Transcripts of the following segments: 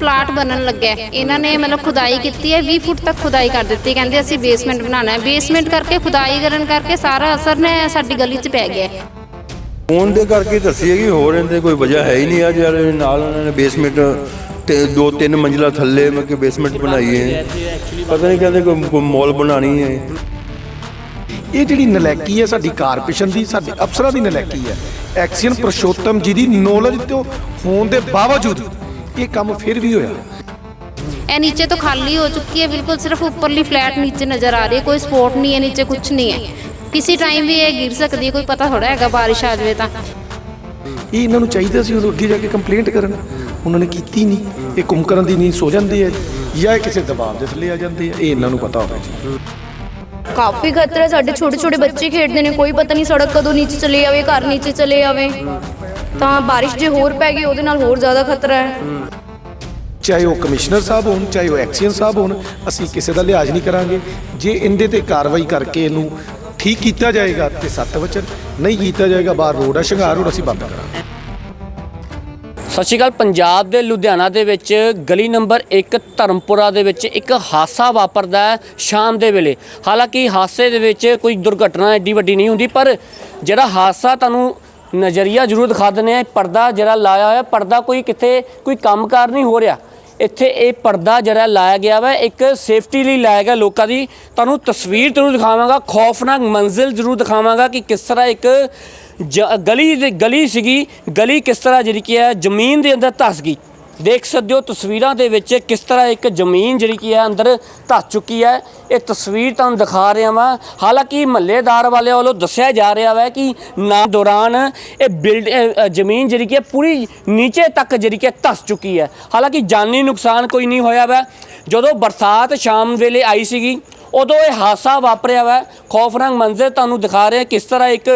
Plot ਬਣਨ ਲੱਗਾ ਹੈ। ਇਹਨਾਂ ਨੇ ਮਤਲਬ ਖੁਦਾਈ ਕੀਤੀ ਹੈ 20 ਫੁੱਟ ਤੱਕ ਖੁਦਾਈ ਕਰ ਦਿੱਤੀ ਕਹਿੰਦੇ ਅਸੀਂ ਬੇਸਮੈਂਟ ਬਣਾਉਣਾ ਹੈ। ਬੇਸਮੈਂਟ ਕਰਕੇ ਖੁਦਾਈ ਕਰਨ ਕਰਕੇ ਸਾਰਾ ਅਸਰ ਨੇ ਸਾਡੀ ਗਲੀ 'ਚ ਪੈ ਗਿਆ ਹੈ। ਫੋਨ ਦੇ ਕਰਕੇ ਦੱਸੀ ਹੈ ਕਿ ਹੋਰ ਇਹਦੇ ਕੋਈ ਵਜ੍ਹਾ ਹੈ ਹੀ ਨਹੀਂ ਅੱਜ ਯਾਰ ਇਹ ਨਾਲ ਉਹਨਾਂ ਨੇ ਬੇਸਮੈਂਟ ਤੇ ਦੋ ਤਿੰਨ ਮੰਜ਼ਿਲਾ ਥੱਲੇ ਮੈਂ ਕਿ ਬੇਸਮੈਂਟ ਬਣਾਈ ਹੈ। ਪਤਾ ਨਹੀਂ ਕਹਿੰਦੇ ਕੋਈ ਕੋਈ ਮੌਲ ਬਣਾਣੀ ਹੈ। ਇਹ ਜਿਹੜੀ ਨਲੈਕੀ ਹੈ ਸਾਡੀ ਕਾਰਪੋਰੇਸ਼ਨ ਦੀ ਸਾਡੇ ਅਫਸਰਾਂ ਦੀ ਨਲੈਕੀ ਹੈ। ਐਕਸੀਅਨ ਪ੍ਰਸ਼ੋਤਮ ਜੀ ਦੀ ਨੌਲੇਜ ਤੋਂ ਹੋਣ ਦੇ ਬਾਵਜੂਦ ਇਹ ਕੰਮ ਫਿਰ ਵੀ ਹੋਇਆ। ਇਹ ਨੀਚੇ ਤੋਂ ਖਾਲੀ ਹੋ ਚੁੱਕੀ ਹੈ ਬਿਲਕੁਲ ਸਿਰਫ ਉੱਪਰਲੀ ਫਲੈਟ ਨੀਚੇ ਨਜ਼ਰ ਆ ਰਹੀ ਹੈ ਕੋਈ ਸਪੋਰਟ ਨਹੀਂ ਹੈ ਨੀਚੇ ਕੁਝ ਨਹੀਂ ਹੈ। ਕਿਸੇ ਟਾਈਮ ਵੀ ਇਹ ਗਿਰ ਸਕਦੀ ਹੈ ਕੋਈ ਪਤਾ ਥੋੜਾ ਹੈਗਾ ਬਾਰਿਸ਼ ਆ ਜਾਵੇ ਤਾਂ। ਇਹ ਇਹਨਾਂ ਨੂੰ ਚਾਹੀਦਾ ਸੀ ਉਹ ਅੱਗੇ ਜਾ ਕੇ ਕੰਪਲੇਂਟ ਕਰਨ। ਉਹਨਾਂ ਨੇ ਕੀਤੀ ਨਹੀਂ। ਇਹ ਕੁੰਕਰਨ ਦੀ ਨੀਂਦ ਸੋ ਜਾਂਦੇ ਆ ਜਾਂ। ਇਹ ਕਿਸੇ ਦਬਾਅ ਦੇ ਥੱਲੇ ਆ ਜਾਂਦੇ ਆ ਇਹ ਇਹਨਾਂ ਨੂੰ ਪਤਾ ਹੋਵੇ ਜੀ। ਕਾਫੀ ਖਤਰਾ ਹੈ ਸਾਡੇ ਛੋਟੇ ਛੋਟੇ ਬੱਚੇ ਖੇਡਦੇ ਨੇ ਕੋਈ ਪਤਾ ਨਹੀਂ ਸੜਕ ਕਦੋਂ ਨੀਚੇ ਚਲੇ ਜਾਵੇ ਘਰ ਨੀਚੇ ਚਲੇ ਜਾਵੇ ਤਾਂ ਬਾਰਿਸ਼ ਜੇ ਹੋਰ ਪੈ ਗਈ ਉਹਦੇ ਨਾਲ ਹੋਰ ਜ਼ਿਆਦਾ ਖਤਰਾ ਹੈ। ਚਾਹੇ ਉਹ ਕਮਿਸ਼ਨਰ ਸਾਹਿਬ ਹੋਣ ਚਾਹੇ ਉਹ ਐਕਸੀਅਨ ਸਾਹਿਬ ਹੋਣ ਅਸੀਂ ਕਿਸੇ ਦਾ ਲਿਹਾਜ਼ ਨਹੀਂ ਕਰਾਂਗੇ। ਜੇ ਇਹਦੇ ਤੇ ਕਾਰਵਾਈ ਕਰਕੇ ਇਹਨੂੰ ਠੀਕ ਕੀਤਾ ਜਾਏਗਾ ਤੇ ਸੱਤ ਵਚਨ ਨਹੀਂ ਕੀਤਾ ਜਾਏਗਾ ਬਾਹਰ ਰੋਡ ਆ ਸ਼ਿੰਗਾਰ ਰੋਡ ਅਸੀਂ ਬੰਦ ਕਰਾਂਗੇ। ਸਤਿ ਸ਼੍ਰੀ ਅਕਾਲ। ਪੰਜਾਬ ਦੇ ਲੁਧਿਆਣਾ ਦੇ ਵਿੱਚ ਗਲੀ ਨੰਬਰ 1 ਧਰਮਪੁਰਾ ਦੇ ਵਿੱਚ ਇੱਕ ਹਾਦਸਾ ਵਾਪਰਦਾ ਹੈ ਸ਼ਾਮ ਦੇ ਵੇਲੇ। ਹਾਲਾਂਕਿ ਹਾਦਸੇ ਦੇ ਵਿੱਚ ਕੋਈ ਦੁਰਘਟਨਾ ਐਡੀ ਵੱਡੀ ਨਹੀਂ ਹੁੰਦੀ ਪਰ ਜਿਹੜਾ ਹਾਦਸਾ ਤੁਹਾਨੂੰ ਨਜ਼ਰੀਆ ਜ਼ਰੂਰ ਦਿਖਾ ਦਿੰਦੇ ਆ ਪਰਦਾ ਜਿਹੜਾ ਲਾਇਆ ਹੋਇਆ, ਪਰਦਾ ਕੋਈ ਕਿਤੇ ਕੋਈ ਕੰਮਕਾਰ ਨਹੀਂ ਹੋ ਰਿਹਾ। ਇੱਥੇ ਇਹ ਪਰਦਾ ਜਿਹੜਾ ਲਾਇਆ ਗਿਆ ਵਾ, ਇੱਕ ਸੇਫਟੀ ਲਈ ਲਾਇਆ ਗਿਆ ਲੋਕਾਂ ਦੀ। ਤੁਹਾਨੂੰ ਤਸਵੀਰ ਜ਼ਰੂਰ ਦਿਖਾਵਾਂਗਾ, ਖੌਫਨਾਕ ਮੰਜ਼ਿਲ ਜ਼ਰੂਰ ਦਿਖਾਵਾਂਗਾ ਕਿ ਕਿਸ ਤਰ੍ਹਾਂ ਇੱਕ ਜ- ਗਲੀ ਦੇ, ਗਲੀ ਸੀਗੀ। ਗਲੀ ਕਿਸ ਤਰ੍ਹਾਂ ਜਿਹੜੀ ਕੀ ਹੈ, ਜ਼ਮੀਨ ਦੇ ਅੰਦਰ ਧਸ ਗਈ। ਦੇਖ ਸਕਦੇ ਹੋ ਤਸਵੀਰਾਂ ਦੇ ਵਿੱਚ ਕਿਸ ਤਰ੍ਹਾਂ ਇੱਕ ਜ਼ਮੀਨ ਜਿਹੜੀ ਕੀ ਹੈ ਅੰਦਰ ਧੱਸ ਚੁੱਕੀ ਹੈ। ਇਹ ਤਸਵੀਰ ਤੁਹਾਨੂੰ ਦਿਖਾ ਰਿਹਾ ਵਾਂ। ਹਾਲਾਂਕਿ ਮਹੱਲੇਦਾਰ ਵਾਲਿਆਂ ਵੱਲੋਂ ਦੱਸਿਆ ਜਾ ਰਿਹਾ ਹੈ ਕਿ ਨਾ ਦੌਰਾਨ ਇਹ ਬਿਲਡ ਜ਼ਮੀਨ ਜਿਹੜੀ ਕੀ ਪੂਰੀ ਨੀਚੇ ਤੱਕ ਜਿਹੜੀ ਕੀ ਧੱਸ ਚੁੱਕੀ ਹੈ। ਹਾਲਾਂਕਿ ਜਾਨੀ ਨੁਕਸਾਨ ਕੋਈ ਨਹੀਂ ਹੋਇਆ ਵਾ। ਜਦੋਂ ਬਰਸਾਤ ਸ਼ਾਮ ਵੇਲੇ ਆਈ ਸੀਗੀ, ਉਦੋਂ ਇਹ ਹਾਦਸਾ ਵਾਪਰਿਆ ਵਾ। ਖੌਫਨਾਕ ਮੰਜ਼ਰ ਤੁਹਾਨੂੰ ਦਿਖਾ ਰਿਹਾ ਕਿਸ ਤਰ੍ਹਾਂ ਇੱਕ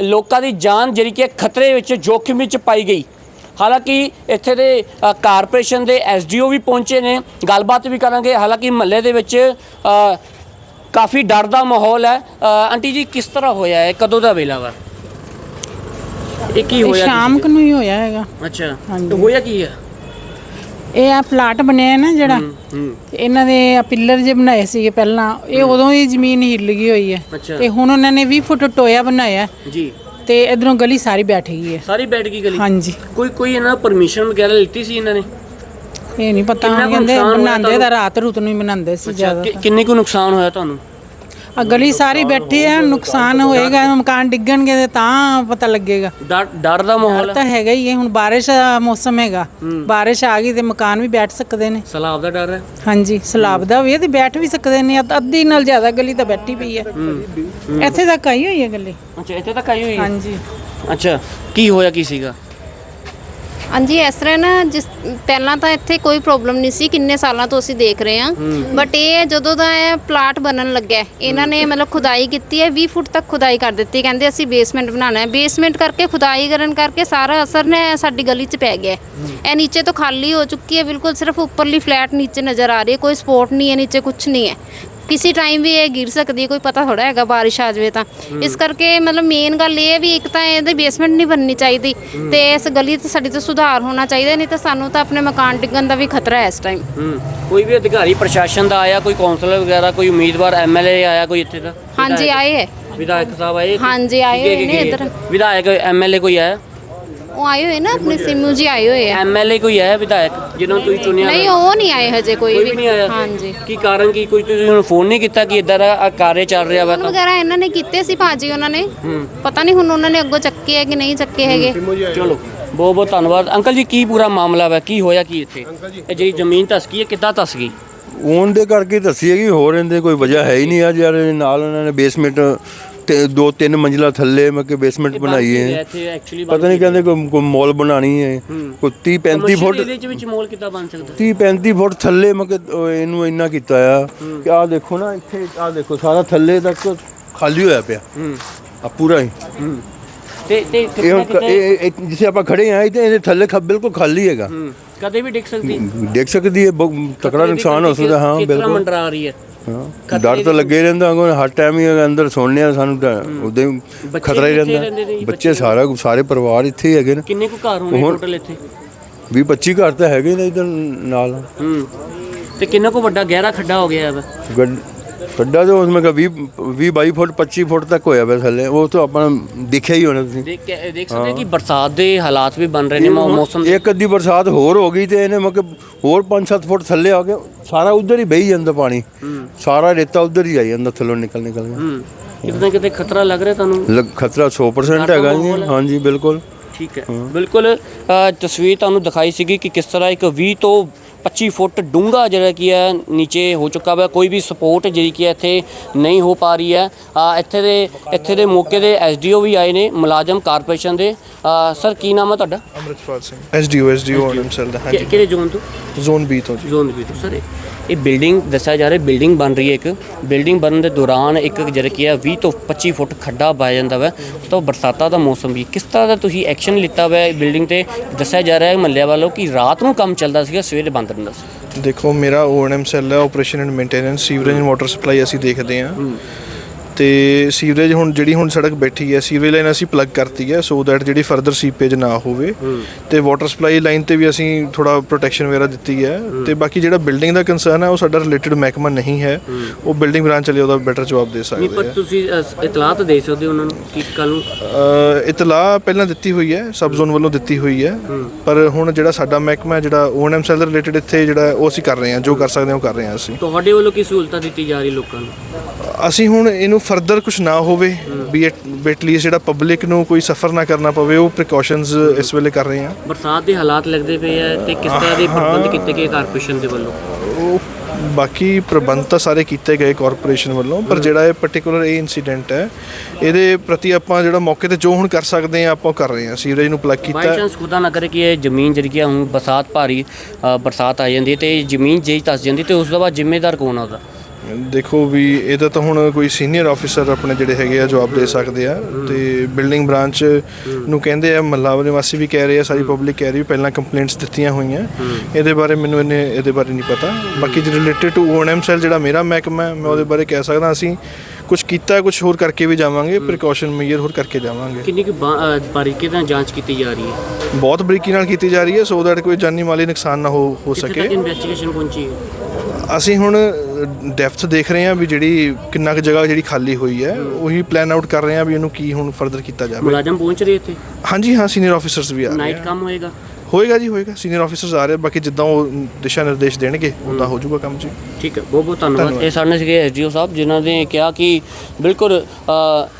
ਲੋਕਾਂ ਦੀ ਜਾਨ ਜਿਹੜੀ ਕਿ ਖਤਰੇ ਵਿੱਚ, ਜੋਖਿਮ ਵਿੱਚ ਪਾਈ ਗਈ। ਹਾਲਾਂਕਿ ਇੱਥੇ ਦੇ ਕਾਰਪੋਰੇਸ਼ਨ ਦੇ ਐਸਡੀਓ ਵੀ ਪਹੁੰਚੇ ਨੇ। ਗੱਲਬਾਤ ਵੀ ਕਰਾਂਗੇ। ਹਾਲਾਂਕਿ ਮਹੱਲੇ ਦੇ ਵਿੱਚ ਕਾਫੀ ਡਰ ਦਾ ਮਾਹੌਲ ਹੈ। ਆਂਟੀ ਜੀ ਕਿਸ ਤਰ੍ਹਾਂ ਹੋਇਆ ਹੈ ਕਦੋਂ ਦਾ ਵੇਲਾ ਵਾ? ਇਹ ਕੀ ਹੋਇਆ ਸ਼ਾਮ ਨੂੰ ਹੀ ਹੋਇਆ ਹੈਗਾ। ਅੱਛਾ। ਤੇ ਹੋਇਆ ਕੀ ਹੈ ਇਹ ਆ ਪਲਾਟ ਬਣਿਆ ਨਾ ਜਿਹੜਾ ਹੂੰ ਇਹਨਾਂ ਦੇ ਆ ਪਿੱਲਰ ਜੇ ਬਣਾਏ ਸੀਗੇ ਪਹਿਲਾਂ। ਇਹ ਉਦੋਂ ਹੀ ਜ਼ਮੀਨ ਹਿੱਲ ਗਈ ਹੋਈ ਹੈ। ਤੇ ਹੁਣ ਉਹਨਾਂ ਨੇ 20 ਫੁੱਟ ਟੋਇਆ ਬਣਾਇਆ। ਜੀ। ਤੇ ਇਧਰੋਂ ਗਲੀ ਸਾਰੀ ਬੈਠ ਗਈ ਹੈ। ਸਾਰੀ ਬੈਠ ਗਈ ਗਲੀ? ਹਾਂਜੀ। ਕੋਈ ਕੋਈ ਇਹਨਾਂ ਪਰਮਿਸ਼ਨ ਵਗੈਰਾ ਲਿੱਤੀ ਸੀ ਇਹਨਾਂ ਨੇ? ਇਹ ਨਹੀਂ ਪਤਾ ਕਿੰਨਾ ਹੁਣ ਕੁ ਕਹਿੰਦੇ ਨੁਕਸਾਨ ਹੋਇਆ ਬਣਾਉਂਦੇ ਤੁਹਾਨੂੰ? ਤਾਂ ਰਾਤ ਰੂਤ ਨੂੰ ਹੀ ਬਣਾਉਂਦੇ ਸੀ ਜ਼ਿਆਦਾ ਕਿ- ਕਿੰਨੇ ਕੁ ਨੁਕਸਾਨ ਹੋਇਆ ਤੁਹਾਨੂੰ? ਆ ਗਲੀ ਸਾਰੀ ਬੈਠੀ ਹੈ ਨੁਕਸਾਨ ਹੋਏਗਾ ਮਕਾਨ ਡਿੱਗਣਗੇ ਤੇ ਤਾਂ ਪਤਾ ਲੱਗੇਗਾ। ਡਰ ਡਰ ਦਾ ਮਾਹੌਲ ਤਾਂ ਹੈਗਾ ਹੀ ਹੈ ਹੁਣ ਬਾਰਿਸ਼ ਦਾ ਮੌਸਮ ਹੈਗਾ। ਬਾਰਿਸ਼ ਆ ਗਈ ਤੇ ਮਕਾਨ ਵੀ ਬੈਠ ਸਕਦੇ ਨੇ। ਸਲਾਬ ਦਾ ਡਰ ਹੈ। ਹਾਂਜੀ ਸਲਾਬ ਦਾ ਵੀ ਹੈ ਤੇ ਬੈਠ ਵੀ ਸਕਦੇ ਨੇ ਅੱਧ- ਅੱਧੀ ਨਾਲ ਜ਼ਿਆਦਾ ਗਲੀ ਤਾਂ ਬੈਠੀ ਪਈ ਹੈ। ਇੱਥੇ ਤੱਕ ਆਈ ਹੋਈ ਹੈ ਗਲੀ? ਅੱਛਾ ਇੱਥੇ ਤੱਕ ਆਈ ਹੋਈ ਹੈ? ਹਾਂਜੀ। ਅੱਛਾ ਕੀ ਹੋਇਆ ਕੀ ਸੀਗਾ? ਹਾਂਜੀ ਇਸ ਤਰ੍ਹਾਂ ਨਾ ਜਿਸ ਪਹਿਲਾਂ ਤਾਂ ਇੱਥੇ ਕੋਈ ਪ੍ਰੋਬਲਮ ਨਹੀਂ ਸੀ ਕਿੰਨੇ ਸਾਲਾਂ ਤੋਂ ਅਸੀਂ ਦੇਖ ਰਹੇ ਹਾਂ। ਬਟ ਇਹ ਹੈ ਜਦੋਂ ਦਾ ਇਹ ਪਲਾਟ ਬਣਨ ਲੱਗਾ ਹੈ, ਇਹਨਾਂ ਨੇ ਮਤਲਬ ਖੁਦਾਈ ਕੀਤੀ ਹੈ 20 ਫੁੱਟ ਤੱਕ ਖੁਦਾਈ ਕਰ ਦਿੱਤੀ ਕਹਿੰਦੇ ਅਸੀਂ ਬੇਸਮੈਂਟ ਬਣਾਉਣਾ ਹੈ। ਬੇਸਮੈਂਟ ਕਰਕੇ ਖੁਦਾਈ ਕਰਨ ਕਰਕੇ ਸਾਰਾ ਅਸਰ ਨੇ ਸਾਡੀ ਗਲੀ 'ਚ ਪੈ ਗਿਆ ਹੈ। ਇਹ ਨੀਚੇ ਤੋਂ ਖਾਲੀ ਹੋ ਚੁੱਕੀ ਹੈ ਬਿਲਕੁਲ ਸਿਰਫ ਉੱਪਰਲੀ ਫਲੈਟ ਨੀਚੇ ਨਜ਼ਰ ਆ ਰਹੀ ਹੈ ਕੋਈ ਸਪੋਰਟ ਨਹੀਂ ਹੈ ਨੀਚੇ ਕੁਝ ਨਹੀਂ ਹੈ। ਕਿਸੇ ਟਾਈਮ ਵੀ ਇਹ ਗਿਰ ਸਕਦੀ ਹੈ ਕੋਈ ਪਤਾ ਥੋੜਾ ਹੈਗਾ ਬਾਰਿਸ਼ ਆ ਜਾਵੇ ਤਾਂ। ਇਸ ਕਰਕੇ ਮਤਲਬ ਮੇਨ ਗੱਲ ਇਹ ਹੈ ਵੀ ਇੱਕ ਤਾਂ ਇਹਦੀ ਬੇਸਮੈਂਟ ਨਹੀਂ ਬਣਨੀ ਚਾਹੀਦੀ ਤੇ ਇਸ ਗਲੀ ਤੇ ਸਾਡੀ ਤੋਂ ਸੁਧਾਰ ਹੋਣਾ ਚਾਹੀਦਾ ਨਹੀਂ ਤਾਂ ਸਾਨੂੰ ਤਾਂ ਆਪਣੇ ਮਕਾਨ ਡਿੱਗਣ ਦਾ ਵੀ ਖਤਰਾ ਹੈ ਇਸ ਟਾਈਮ ਹੂੰ। ਕੋਈ ਵੀ ਅਧਿਕਾਰੀ ਪ੍ਰਸ਼ਾਸਨ ਦਾ ਆਇਆ ਕੋਈ ਕੌਂਸਲਰ ਵਗੈਰਾ ਕੋਈ ਉਮੀਦਵਾਰ ਐਮਐਲਏ ਆਇਆ ਕੋਈ ਇੱਥੇ ਦਾ? ਹਾਂਜੀ ਆਏ ਹੈ। ਵਿਧਾਇਕ ਸਾਹਿਬ ਆਏ ਹਾਂਜੀ, ਆਏ ਹੋਏ ਨੇ ਇੱਧਰ। ਵਿਧਾਇਕ ਐਮਐਲਏ ਕੋਈ ਆਇਆ? ਉਹ ਆਏ ਹੋਏ ਨਾ ਆਪਣੇ ਸਿਮੂ ਜੀ ਆਏ ਹੋਏ ਆ। ਐਮਐਲਏ ਕੋਈ ਆਇਆ ਵਿਧਾਇਕ ਜਿਹਨੂੰ ਤੁਸੀਂ ਚੁਣਿਆ ਨਹੀਂ ਉਹ ਨਹੀਂ ਆਏ ਹਜੇ ਕੋਈ ਵੀ। ਨਹੀਂ ਆਇਆ? ਹਾਂਜੀ। ਕੀ ਕਾਰਨ ਕੀ ਕੋਈ ਤੁਸੀਂ ਉਹਨੂੰ ਫੋਨ ਨਹੀਂ ਕੀਤਾ ਕਿ ਇਦਾਂ ਦਾ ਕਾਰਜ ਚੱਲ ਰਿਹਾ ਵਾ ਵਗੈਰਾ ਇਹਨਾਂ ਨੇ ਕੀਤੇ ਸੀ ਭਾਜੀ ਉਹਨਾਂ ਨੇ। ਪਤਾ ਨਹੀਂ ਹੁਣ ਉਹਨਾਂ ਨੇ ਅੱਗੋਂ ਚੱਕੇ ਹੈ ਕਿ ਨਹੀਂ ਚੱਕੇ ਹੈਗੇ। ਚਲੋ ਬਹੁਤ ਬਹੁਤ ਧੰਨਵਾਦ। ਅੰਕਲ ਜੀ ਕੀ ਪੂਰਾ ਮਾਮਲਾ ਵਾ? ਕੀ ਹੋਇਆ ਕੀ ਇੱਥੇ? ਇਹ ਜਿਹੜੀ ਜ਼ਮੀਨ ਧਸ ਗਈ ਹੈ ਕਿੱਦਾਂ ਧਸ ਗਈ? ਫੋਨ ਦੇ ਕਰਕੇ ਦੱਸੀ ਹੈ ਕਿ ਹੋਰ ਇਹਦੇ ਕੋਈ ਵਜ੍ਹਾ ਹੈ ਹੀ ਨਹੀਂ ਅੱਜ ਯਾਰ ਨਾਲ ਉਹਨਾਂ ਨੇ ਬੇਸਮੈਂਟ ਤੇ ਦੋ ਤਿੰਨ ਮੰਜ਼ਿਲਾ ਥੱਲੇ ਮੈਂ ਕਿ ਬੇਸਮੈਂਟ ਬਣਾਈ ਹੈ। ਇੱਥੇ ਐਕਚੁਅਲੀ ਪਤਾ ਨਹੀਂ ਕਹਿੰਦੇ ਕੋਈ ਕੋਈ ਮੌਲ ਬਣਾਣੀ ਹੈ। ਕੋਈ 30 35 ਫੁੱਟ ਇਹਦੇ ਵਿੱਚ ਵਿੱਚ ਮੋਲ ਕਿੱਦਾਂ ਬਣ ਸਕਦਾ? 30 35 ਫੁੱਟ ਥੱਲੇ ਮੈਂ ਕਿ ਇਹਨੂੰ ਇੰਨਾ ਕੀਤਾ ਆ ਕਿ ਆਹ ਦੇਖੋ ਨਾ ਇੱਥੇ ਆਹ ਦੇਖੋ ਸਾਰਾ ਥੱਲੇ ਤੱਕ ਖਾਲੀ ਹੋਇਆ ਪਿਆ। ਆ ਪੂਰਾ ਹੀ। ਤੇ ਤੇ ਇਹ ਜਿੱਥੇ ਆਪਾਂ ਖੜੇ ਆ ਤੇ ਇਹਦੇ ਥੱਲੇ ਖੱਬ ਬਿਲਕੁਲ ਖਾਲੀ ਹੈਗਾ। ਕਦੇ ਵੀ ਡਿੱਗ ਸਕਦੀ? ਦੇਖ ਸਕਦੀ ਹੈ ਤਕੜਾ ਨੁਕਸਾਨ ਹੋ ਸਕਦਾ ਹਾਂ। ਬਿਲਕੁਲ। ਮੰਡਰਾ ਰਹੀ ਹੈ? ਹਾਂ। ਡਰ ਤਾਂ ਲੱਗੇ ਰਹਿੰਦਾ ਅਗੋ ਹਰ ਟਾਈਮ ਹੀ ਅੰਦਰ ਸੁਣਨੇ ਆ ਸਾਨੂੰ ਤਾਂ ਉਦੋਂ ਹੀ ਖਤਰਾ ਹੀ ਰਹਿੰਦੇ? ਬੱਚੇ ਸਾਰਾ ਸਾਰੇ ਪਰਿਵਾਰ ਇੱਥੇ ਹੀ ਹੈਗੇ ਨੇ। ਕਿੰਨੇ ਕੁ ਘਰ ਹੋਣੇ ਟੋਟਲ ਇੱਥੇ? 20 25 ਘਰ ਤਾਂ ਹੈਗੇ ਨੇ ਇਧਰ ਨਾਲ। ਹੂੰ। ਤੇ ਕਿੰਨਾ ਕੋ ਵੱਡਾ ਗਹਿਰਾ ਖੱਡਾ ਹੋ ਗਿਆ ਗੱਡ- ਖੱਡਾ ਤਾਂ ਉਸ ਮੈਂ ਕਿਹਾ 20 20 22 ਫੁੱਟ 25 ਫੁੱਟ ਤੱਕ ਹੋਇਆ ਵੇ ਥੱਲੇ। ਉਹ ਤਾਂ ਆਪਣਾ ਦਿਖਿਆ ਹੀ ਹੋਣਾ ਤੁਸੀਂ। ਦੇਖ ਕੇ ਦੇਖ ਸਕਦੇ ਹੋ ਕਿ ਬਰਸਾਤ ਦੇ ਹਾਲਾਤ ਵੀ ਬਣ ਰਹੇ ਨੇ ਮੌ- ਮੌਸਮ ਦੇ। ਇੱਕ ਅੱਧੀ ਬਰਸਾਤ ਹੋਰ ਹੋ ਗਈ ਤੇ ਇਹਨੇ ਮੈਂ ਕਿਹਾ ਹੋਰ 5-7 ਫੁੱਟ ਥੱਲੇ ਆ ਗਿਆ ਸਾਰਾ ਉਧਰ ਹੀ ਬਹੀ ਜਾਂਦਾ ਪਾਣੀ। ਸਾਰਾ ਰੇਤਾ ਉਧਰ ਹੀ ਆਈ ਜਾਂਦਾ ਥੱਲੋਂ ਨਿਕਲ ਨਿਕਲ ਕੇ। ਹੂੰ। ਕਿਤੇ ਨਾ ਕਿਤੇ ਖਤਰਾ ਲੱਗ ਰਿਹਾ ਤੁਹਾਨੂੰ? ਲੱਗ- ਖਤਰਾ 100% ਹੈਗਾ ਜੀ। ਹਾਂਜੀ ਬਿਲਕੁਲ। ਠੀਕ ਹੈ। ਬਿਲਕੁਲ ਅ, ਤਸਵੀਰ ਤੁਹਾਨੂੰ ਦਿਖਾਈ ਸੀਗੀ ਕਿ ਕਿਸ ਤਰ੍ਹਾਂ ਇੱਕ 20 ਤੋਂ 25 ਫੁੱਟ ਡੂੰਘਾ ਜਿਹੜਾ ਕੀ ਹੈ ਨੀਚੇ ਹੋ ਚੁੱਕਾ ਵਾ। ਕੋਈ ਵੀ ਸਪੋਰਟ ਜਿਹੜੀ ਕੀ ਹੈ ਇੱਥੇ ਨਹੀਂ ਹੋ ਪਾ ਰਹੀ ਹੈ। ਇੱਥੇ ਦੇ ਇੱਥੇ ਦੇ ਮੌਕੇ ਦੇ ਐਸਡੀਓ ਵੀ ਆਏ ਨੇ ਮੁਲਾਜ਼ਮ ਕਾਰਪੋਰੇਸ਼ਨ ਦੇ। ਸਰ ਕੀ ਨਾਮ ਹੈ ਤੁਹਾਡਾ? Amritpal Singh. SDO SDO on ਹਿਮਸੈਲ ਦਾ ਹਾਂਜੀ। ਕਿਹੜੇ ਜ਼ੋਨ ਤੋਂ? ਜ਼ੋਨ ਬੀ ਤੋਂ ਜੀ। ਜ਼ੋਨ ਵੀ ਤੋਂ ਸਰ ਇਹ ਬਿਲਡਿੰਗ ਦੱਸਿਆ ਜਾ ਰਿਹਾ ਬਿਲਡਿੰਗ ਬਣ ਰਹੀ ਹੈ ਇੱਕ। ਬਿਲਡਿੰਗ ਬਣਨ ਦੇ ਦੌਰਾਨ ਇੱਕ ਜਿਹੜਾ ਕੀ ਹੈ 20 ਤੋਂ 25 ਫੁੱਟ ਖੱਡਾ ਪਾਇਆ ਜਾਂਦਾ ਵਾ। ਤੋਂ ਬਰਸਾਤਾਂ ਦਾ ਮੌਸਮ ਵੀ। ਕਿਸ ਤਰ੍ਹਾਂ ਦਾ ਤੁਸੀਂ ਐਕਸ਼ਨ ਲਿੱਤਾ ਹੋਇਆ ਬਿਲਡਿੰਗ ਤੇ? ਦੱਸਿਆ ਜਾ ਰਿਹਾ ਹੈ ਮੱਲਿਆ ਵੱਲੋਂ ਕਿ ਰਾਤ ਨੂੰ ਕੰਮ ਚੱਲਦਾ ਸੀਗਾ ਸਵੇਰੇ ਬੰਦ ਰਹਿੰਦਾ ਸੀ। ਦੇਖੋ ਮੇਰਾ ਓਐਨਐਮ ਸੈੱਲ ਹੈ operation and maintenance sewerage and water supply ਅਸੀਂ ਦੇਖਦੇ ਹਾਂ। ਤੇ ਸੀਵਰੇਜ ਹੁਣ ਜਿਹੜੀ ਹੁਣ ਸੜਕ ਬੈਠੀ ਹੈ ਸੀਵਰੇਜ ਲਾਈਨ ਅਸੀਂ ਪਲੱਗ ਕਰਤੀ ਹੈ ਸੋ ਦੈਟ ਜਿਹੜੀ ਫਰਦਰ ਸੀਪੇਜ ਨਾ ਹੋਵੇ। ਤੇ ਵਾਟਰ ਸਪਲਾਈ ਲਾਈਨ ਤੇ ਵੀ ਅਸੀਂ ਥੋੜਾ ਪ੍ਰੋਟੈਕਸ਼ਨ ਵਗੈਰਾ ਦਿੱਤੀ ਹੈ। ਤੇ ਬਾਕੀ ਜਿਹੜਾ ਬਿਲਡਿੰਗ ਦਾ ਕੰਸਰਨ ਹੈ ਉਹ ਸਾਡਾ ਰਿਲੇਟਡ ਮਹਿਕਮਾ ਨਹੀਂ ਹੈ। ਉਹ ਬਿਲਡਿੰਗ ਬ੍ਰਾਂਚ ਵਾਲੇ ਉਹਦਾ ਬੈਟਰ ਜਵਾਬ ਦੇ ਨਹੀਂ ਸਕਦੇ ਪਰ ਹੈ। ਤੁਸੀਂ ਇਤਲਾਹ ਤਾਂ ਦੇ ਸਕਦੇ ਹੋ ਉਹਨਾਂ ਨੂੰ ਕਿ ਕੱਲ ਨੂੰ? ਇਤਲਾਹ ਪਹਿਲਾਂ ਦਿੱਤੀ ਹੋਈ ਹੈ ਸਬ ਜ਼ੋਨ ਵੱਲੋਂ ਦਿੱਤੀ ਹੋਈ ਹੈ। ਪਰ ਹੁਣ ਜਿਹੜਾ ਸਾਡਾ ਮਹਿਕਮਾ ਹੈ ਜਿਹੜਾ ਓਐਨਐਮ ਸੈਲ ਦੇ ਰਿਲੇਟਡ ਇੱਥੇ ਜਿਹੜਾ ਉਹ ਅਸੀਂ ਕਰ ਰਹੇ ਹਾਂ ਜੋ ਕਰ ਸਕਦੇ ਹਾਂ ਉਹ ਕਰ ਰਹੇ ਹਾਂ ਅਸੀਂ। ਤੁਹਾਡੇ ਵੱਲੋਂ ਕੀ ਸਹੂਲਤਾਂ ਦਿੱਤੀ ਜਾ ਰਹੀ ਲੋਕਾਂ ਨੂੰ? ਅਸੀਂ ਹੁਣ ਇਹਨੂੰ ਫਰਦਰ ਕੁਝ ਨਾ ਹੋਵੇ ਵੀ ਐਟਲੀਸਟ ਜਿਹੜਾ ਪਬਲਿਕ ਨੂੰ ਕੋਈ ਸਫਰ ਨਾ ਕਰਨਾ ਪਵੇ ਉਹ ਪ੍ਰੀਕਾਸ਼ਨਸ ਇਸ ਵੇਲੇ ਕਰ ਰਹੇ ਹਾਂ। ਬਰਸਾਤ ਦੇ ਹਾਲਾਤ ਲੱਗਦੇ ਪਏ ਆ ਤੇ ਕਿਸ ਤਰ੍ਹਾਂ ਦੇ ਪ੍ਰਬੰਧ ਕੀਤੇ ਗਏ ਕਾਰਪੋਰੇਸ਼ਨ ਦੇ ਵੱਲੋਂ? ਬਾਕੀ ਪ੍ਰਬੰਧ ਤਾਂ ਸਾਰੇ ਕੀਤੇ ਗਏ ਕਾਰਪੋਰੇਸ਼ਨ ਵੱਲੋਂ ਪਰ ਜਿਹੜਾ ਇਹ ਪਾਰਟਿਕੂਲਰ ਇਹ ਇਨਸੀਡੈਂਟ ਹੈ ਇਹਦੇ ਪ੍ਰਤੀ ਆਪਾਂ ਜਿਹੜਾ ਮੌਕੇ ਤੇ ਜੋ ਹੁਣ ਕਰ ਸਕਦੇ ਹਾਂ ਆਪਾਂ ਕਰ ਰਹੇ ਹਾਂ। ਸੀਵਰੇਜ ਨੂੰ ਪਲੱਗ ਬਾਈ ਕੀਤਾ ਚਾਂਸ ਖੁਦਾ ਨਾ ਕਰੇ ਕਿ ਇਹ ਜ਼ਮੀਨ ਜਿਹੜੀ ਹੁਣ ਬਰਸਾਤ ਭਾਰੀ ਬਰਸਾਤ ਆ ਜਾਂਦੀ ਤੇ ਇਹ ਜ਼ਮੀਨ ਜੇ ਧਸ ਜਾਂਦੀ ਤੇ ਉਸ ਤੋਂ ਬਾਅਦ ਜ਼ਿੰਮੇਦਾਰ ਕੌਣ ਆ ਉਹਦਾ? ਦੇਖੋ ਵੀ ਇਹਦਾ ਤਾਂ ਹੁਣ ਕੋਈ ਸੀਨੀਅਰ ਆਫੀਸਰ ਆਪਣੇ ਜਿਹੜੇ ਹੈਗੇ ਆ ਜਵਾਬ ਦੇ ਸਕਦੇ ਆ ਤੇ ਬਿਲਡਿੰਗ ਬ੍ਰਾਂਚ ਨੂੰ ਕਹਿੰਦੇ ਆ ਮਹੱਲਾ ਨਿਵਾਸੀ ਵੀ ਕਹਿ ਰਹੇ ਆ ਸਾਰੀ ਪਬਲਿਕ ਕਹਿ ਰਹੀ ਪਹਿਲਾਂ ਕੰਪਲੇਂਟਸ ਦਿੱਤੀਆਂ ਹੋਈਆਂ। ਇਹਦੇ ਬਾਰੇ ਮੈਨੂੰ ਇਹਨੇ ਇਹਦੇ ਬਾਰੇ ਨਹੀਂ ਪਤਾ। ਬਾਕੀ ਜੇ ਰਿਲੇਟਡ ਟੂ ਓਐਨਐਮ ਸੈਲ ਜਿਹੜਾ ਮੇਰਾ ਮਹਿਕਮਾ ਹੈ ਮੈਂ ਉਹਦੇ ਬਾਰੇ ਕਹਿ ਸਕਦਾ ਅਸੀਂ ਕੁਝ ਕੀਤਾ ਕੁਝ ਹੋਰ ਕਰਕੇ ਵੀ ਜਾਵਾਂਗੇ ਪ੍ਰੀਕਾਸ਼ਨ ਮੇਜਰ ਹੋਰ ਕਰਕੇ ਜਾਵਾਂਗੇ। ਕਿੰਨੀ ਕੁ ਬਾਰੀਕੀ ਨਾਲ ਜਾਂਚ ਕੀਤੀ ਜਾ ਰਹੀ ਹੈ? ਬਹੁਤ ਬਰੀਕੀ ਨਾਲ ਕੀਤੀ ਜਾ ਰਹੀ ਹੈ ਸੋ ਦੈਟ ਕੋਈ ਜਾਨੀ ਮਾਲੀ ਨੁਕਸਾਨ ਨਾ ਹੋ ਹੋ ਸਕੇ। ਇਨਵੈਸਟੀਗੇਸ਼ਨ ਪਹੁੰਚੀ ਹੈ? ਅਸੀਂ ਹੁਣ ਡੈਪਥ ਦੇਖ ਰਹੇ ਹਾਂ ਵੀ ਜਿਹੜੀ ਕਿੰਨਾ ਕੁ ਜਗ੍ਹਾ ਜਿਹੜੀ ਖਾਲੀ ਹੋਈ ਹੈ ਉਹੀ ਪਲਾਨ ਆਊਟ ਕਰ ਰਹੇ ਹਾਂ ਵੀ ਇਹਨੂੰ ਕੀ ਹੁਣ ਫਰਦਰ ਕੀਤਾ ਜਾਵੇ। ਮੁਲਾਜ਼ਮ ਪਹੁੰਚ ਰਹੇ ਇੱਥੇ? ਹਾਂਜੀ ਹਾਂ ਸੀਨੀਅਰ ਆਫੀਸਰਸ ਵੀ ਆ ਰਹੇ ਨਾਈਟ ਕੰਮ ਹੋਏਗਾ? ਹੋਏਗਾ ਜੀ ਹੋਏਗਾ। ਸੀਨੀਅਰ ਆਫੀਸਰਸ ਆ ਰਹੇ ਬਾਕੀ ਜਿੱਦਾਂ ਉਹ ਦਿਸ਼ਾ ਨਿਰਦੇਸ਼ ਦੇਣਗੇ ਉਦਾਂ ਹੋ ਜਾਊਗਾ ਕੰਮ ਜੀ। ਠੀਕ ਹੈ ਬਹੁਤ ਬਹੁਤ ਧੰਨਵਾਦ। ਇਹ ਸਾਡੇ ਸੀਗੇ ਐਸਡੀਓ ਸਾਹਿਬ ਜਿਨ੍ਹਾਂ ਨੇ ਕਿਹਾ ਕਿ ਬਿਲਕੁਲ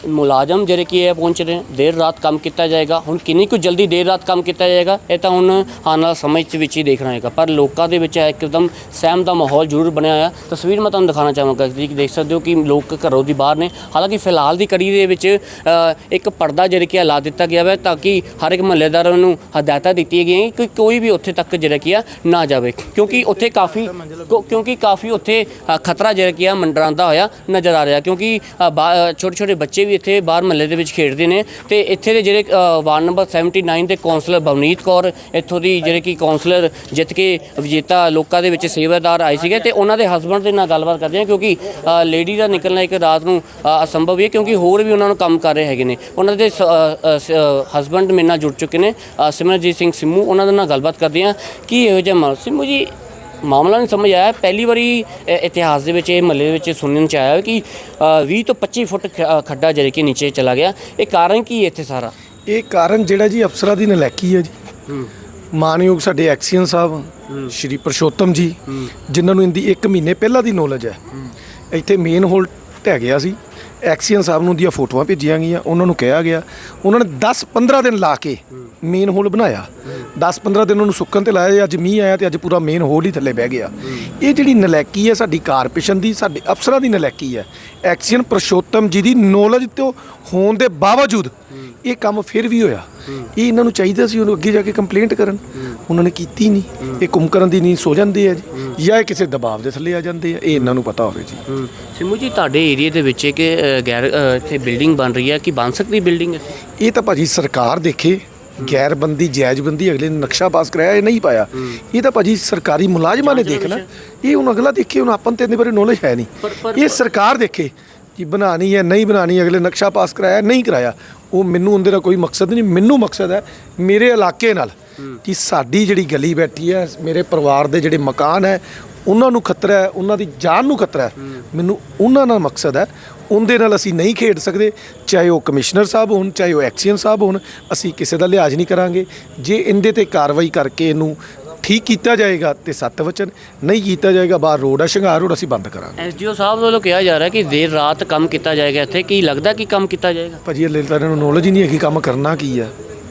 ਮੁਲਾਜ਼ਮ ਜਿਹੜੇ ਕੀ ਹੈ ਪਹੁੰਚ ਰਹੇ ਦੇਰ ਰਾਤ ਕੰਮ ਕੀਤਾ ਜਾਏਗਾ। ਹੁਣ ਕਿੰਨੀ ਕੁ ਜਲਦੀ ਦੇਰ ਰਾਤ ਕੰਮ ਕੀਤਾ ਜਾਏਗਾ ਇਹ ਤਾਂ ਹੁਣ ਆਉਣ ਵਾਲਾ ਸਮੇਂ ਦੇ ਵਿੱਚ ਹੀ ਦੇਖਣਾ ਹੋਏਗਾ। ਪਰ ਲੋਕਾਂ ਦੇ ਵਿੱਚ ਇੱਕਦਮ ਸਹਿਮ ਦਾ ਮਾਹੌਲ ਜ਼ਰੂਰ ਬਣਿਆ ਹੋਇਆ। ਤਸਵੀਰ ਮੈਂ ਤੁਹਾਨੂੰ ਦਿਖਾਉਣਾ ਚਾਹਾਂਗਾ ਕਿ ਦੇਖ ਸਕਦੇ ਹੋ ਕਿ ਲੋਕ ਘਰੋਂ ਦੀ ਬਾਹਰ ਨੇ। ਹਾਲਾਂਕਿ ਫਿਲਹਾਲ ਦੀ ਕੜੀ ਦੇ ਵਿੱਚ ਇੱਕ ਪਰਦਾ ਜਿਹੜਾ ਕੀ ਲਾ ਦਿੱਤਾ ਗਿਆ ਹੈ ਤਾਂ ਕਿ ਹਰ ਇੱਕ ਮਹੱਲੇਦਾਰਾਂ ਨੂੰ ਹਦਾਇਤਾਂ ਦਿੱਤੀਆਂ ਗਈਆਂ ਕਿ ਕੋਈ ਵੀ ਉੱਥੇ ਤੱਕ ਜਿਹੜਾ ਕੀ ਆ ਨਾ ਜਾਵੇ। ਕਿਉਂਕਿ ਉੱਥੇ ਕਾਫੀ ਕਿਉਂਕਿ ਕਾਫੀ ਉੱਥੇ ਖਤਰਾ ਜਿਹੜਾ ਕੀ ਆ ਮੰਡਰਾਉਂਦਾ ਹੋਇਆ ਨਜ਼ਰ ਆ ਰਿਹਾ। ਕਿਉਂਕਿ ਛੋਟੇ ਛੋਟੇ ਬੱਚੇ ਵੀ ਇੱਥੇ ਬਾਹਰ ਮਹੱਲੇ ਦੇ ਵਿੱਚ ਖੇਡਦੇ ਨੇ। ਤੇ ਇੱਥੇ ਦੇ ਜਿਹੜੇ ਵਾਰਡ ਨੰਬਰ 79 ਦੇ ਕੌਂਸਲਰ ਬਵਨੀਤ ਕੌਰ ਇੱਥੋਂ ਦੀ ਜਿਹੜੇ ਕਿ ਕੌਂਸਲਰ ਜਿੱਤ ਕੇ ਵਿਜੇਤਾ ਲੋਕਾਂ ਦੇ ਵਿੱਚ ਸੇਵਾਦਾਰ ਆਏ ਸੀਗੇ ਤੇ ਉਹਨਾਂ ਦੇ ਹਸਬੰਡ ਦੇ ਨਾਲ ਗੱਲਬਾਤ ਕਰਦੇ ਹਾਂ ਕਿਉਂਕਿ ਲੇਡੀ ਦਾ ਨਿਕਲਣਾ ਇੱਕ ਰਾਤ ਨੂੰ ਅਸੰਭਵ ਹੀ ਹੈ ਕਿਉਂਕਿ ਹੋਰ ਵੀ ਉਹਨਾਂ ਨੂੰ ਕੰਮ ਕਰ ਰਹੇ ਹੈਗੇ ਨੇ। ਉਹਨਾਂ ਦੇ ਹਸਬੰਡ ਮੇਰੇ ਨਾਲ ਜੁੜ ਚੁੱਕੇ ਨੇ ਅ, ਸਿਮਰਨਜੀਤ ਸਿੰਘ ਸਿਮੂ ਉਹਨਾਂ ਦੇ ਨਾਲ ਗੱਲਬਾਤ ਕਰਦੇ ਹਾਂ ਕੀ ਇਹੋ ਜਿਹਾ ਮਾਮਲਾ ਸਿੰਮੂ ਜੀ ਮਾਮਲਾ ਨਹੀਂ ਸਮਝ ਆਇਆ। ਪਹਿਲੀ ਵਾਰੀ ਇਤਿਹਾਸ ਦੇ ਵਿੱਚ ਇਹ ਮਹੱਲੇ ਵਿੱਚ ਸੁਣਨ ਚ ਆਇਆ ਕਿ ਅ, 20 ਤੋਂ 25 ਫੁੱਟ ਖ- ਅ, ਖੱਡਾ ਜਿਹੜੇ ਕਿ ਨੀਚੇ ਚਲਾ ਗਿਆ। ਇਹ ਕਾਰਨ ਕੀ ਹੈ ਇੱਥੇ ਸਾਰਾ? ਇਹ ਕਾਰਨ ਜਿਹੜਾ ਜੀ ਅਫਸਰਾਂ ਦੀ ਨਲੈਕੀ ਹੈ ਜੀ। ਮਾਨਯੋਗ ਸਾਡੇ ਐਕਸੀਅਨ ਸਾਹਿਬ ਸ਼੍ਰੀ ਪਰਸ਼ੋਤਮ ਜੀ ਜਿਨ੍ਹਾਂ ਨੂੰ ਇੰਦੀ 1 ਮਹੀਨੇ ਪਹਿਲਾਂ ਦੀ ਨੌਲੇਜ ਹੈ। ਇੱਥੇ ਮੇਨ ਹੋਲ ਢਹਿ ਗਿਆ ਸੀ ਐਕਸੀਅਨ ਸਾਹਿਬ ਨੂੰ ਦੀਆਂ ਫੋਟੋਆਂ ਭੇਜੀਆਂ ਗਈਆਂ ਉਹਨਾਂ ਨੂੰ ਕਿਹਾ ਗਿਆ। ਉਹਨਾਂ ਨੇ 10-15 ਦਿਨ ਲਾ ਕੇ ਮੇਨ ਹੋਲ ਬਣਾਇਆ। 10-15 ਦਿਨ ਉਹਨੂੰ ਸੁੱਕਣ ਤੇ ਲਾਇਆ ਅੱਜ ਮੀਂਹ ਆਇਆ ਤੇ ਅੱਜ ਪੂਰਾ ਮੇਨ ਹੋਲ ਹੀ ਥੱਲੇ ਬਹਿ ਗਿਆ। ਇਹ ਜਿਹੜੀ ਨਲੈਕੀ ਹੈ ਸਾਡੀ ਕਾਰਪੋਰੇਸ਼ਨ ਦੀ ਸਾਡੇ ਅਫਸਰਾਂ ਦੀ ਨਲੈਕੀ ਹੈ। ਐਕਸੀਅਨ ਪਰਸ਼ੋਤਮ ਜੀ ਦੀ ਨੌਲੇਜ ਤੇ ਹੋਣ ਦੇ ਬਾਵਜੂਦ ਇਹ ਕੰਮ ਫਿਰ ਵੀ ਹੋਇਆ। ਇਹ ਇਹਨਾਂ ਨੂੰ ਚਾਹੀਦਾ ਸੀ ਉਹਨੂੰ ਅੱਗੇ ਜਾ ਕੇ ਕੰਪਲੇਂਟ ਕਰਨ। ਉਹਨਾਂ ਨੇ ਕੀਤੀ ਨਹੀਂ। ਇਹ ਕੁੰਮਕਰਨ ਦੀ ਨੀਂਦ ਸੋ ਜਾਂਦੇ ਆ ਜੀ। ਜਾਂ ਇਹ ਕਿਸੇ ਦਬਾਅ ਦੇ ਥੱਲੇ ਆ ਜਾਂਦੇ ਆ। ਇਹ ਇਹਨਾਂ ਨੂੰ ਪਤਾ ਹੋਵੇ ਜੀ। ਸਿੰਮੂ ਜੀ ਤੁਹਾਡੇ ਏਰੀਆ ਦੇ ਵਿੱਚ ਇੱਕ ਗੈਰ ਇੱਥੇ ਬਿਲਡਿੰਗ ਬਣ ਰਹੀ ਹੈ ਕਿ ਬਣ ਸਕਦੀ ਬਿਲਡਿੰਗ ਹੈ? ਇਹ ਤਾਂ ਭਾਜੀ ਸਰਕਾਰ ਦੇਖੇ। ਗੈਰਬੰਦੀ ਜਾਇਜ਼ਬੰਦੀ ਅਗਲੇ ਨੇ ਨਕਸ਼ਾ ਪਾਸ ਕਰਾਇਆ ਇਹ ਨਹੀਂ ਪਾਇਆ। ਇਹ ਤਾਂ ਭਾਜੀ ਸਰਕਾਰੀ ਮੁਲਾਜ਼ਮਾਂ ਨੇ ਦੇਖਣਾ ਇਹ ਹੁਣ ਅਗਲਾ ਦੇਖੇ ਹੁਣ ਆਪਾਂ ਤੇ ਇਹਦੇ ਬਾਰੇ ਨੌਲੇਜ ਹੈ ਨਹੀਂ। ਇਹ ਸਰਕਾਰ ਦੇਖੇ ਕਿ ਬਣਾਣੀ ਹੈ ਨਹੀਂ ਬਣਾਣੀ ਅਗਲੇ ਨਕਸ਼ਾ ਪਾਸ ਕਰਾਇਆ ਨਹੀਂ ਕਰਾਇਆ। ਉਹ ਮੈਨੂੰ ਉਹਦੇ ਦਾ ਕੋਈ ਮਕਸਦ ਨਹੀਂ ਮੈਨੂੰ ਮਕਸਦ ਹੈ ਮੇਰੇ ਇਲਾਕੇ ਨਾਲ ਕਿ ਸਾਡੀ ਜਿਹੜੀ ਗਲੀ ਬੈਠੀ ਹੈ ਮੇਰੇ ਪਰਿਵਾਰ ਦੇ ਜਿਹੜੇ ਮਕਾਨ ਹੈ ਉਹਨਾਂ ਨੂੰ ਖਤਰਾ ਹੈ ਉਹਨਾਂ ਦੀ ਜਾਨ ਨੂੰ ਖਤਰਾ ਹੈ। ਮੈਨੂੰ ਉਹਨਾਂ ਨਾਲ ਮਕਸਦ ਹੈ ਉਹਦੇ ਨਾਲ ਅਸੀਂ ਨਹੀਂ ਖੇਡ ਸਕਦੇ ਚਾਹੇ ਉਹ ਕਮਿਸ਼ਨਰ ਸਾਹਿਬ ਹੋਣ ਚਾਹੇ ਉਹ ਐਕਸੀਅਨ ਸਾਹਿਬ ਹੋਣ ਅਸੀਂ ਕਿਸੇ ਦਾ ਲਿਹਾਜ਼ ਨਹੀਂ ਕਰਾਂਗੇ। ਜੇ ਇਹਦੇ ਤੇ ਕਾਰਵਾਈ ਕਰਕੇ ਇਹਨੂੰ ਠੀਕ ਕੀਤਾ ਜਾਏਗਾ ਤੇ ਸੱਤ ਵਚਨ ਨਹੀਂ ਕੀਤਾ ਜਾਏਗਾ ਬਾਹਰ ਰੋਡ ਆ ਸ਼ਿੰਗਾਰ ਰੋਡ ਅਸੀਂ ਬੰਦ ਕਰਾਂਗੇ। ਐਸਡੀਓ ਸਾਹਿਬ ਵੱਲੋਂ ਕਿਹਾ ਜਾ ਰਿਹਾ ਕਿ ਦੇਰ ਰਾਤ ਕੰਮ ਕੀਤਾ ਜਾਏਗਾ ਇੱਥੇ ਕੀ ਲੱਗਦਾ ਕਿ ਕੰਮ ਕੀਤਾ ਜਾਏਗਾ? ਭਾਜੀ ਇਹ ਤਾਂ ਇਹਨਾਂ ਨੂੰ ਨੌਲੇਜ ਹੀ ਨਹੀਂ ਹੈਗੀ ਕੰਮ ਕਰਨਾ ਕੀ ਹੈ।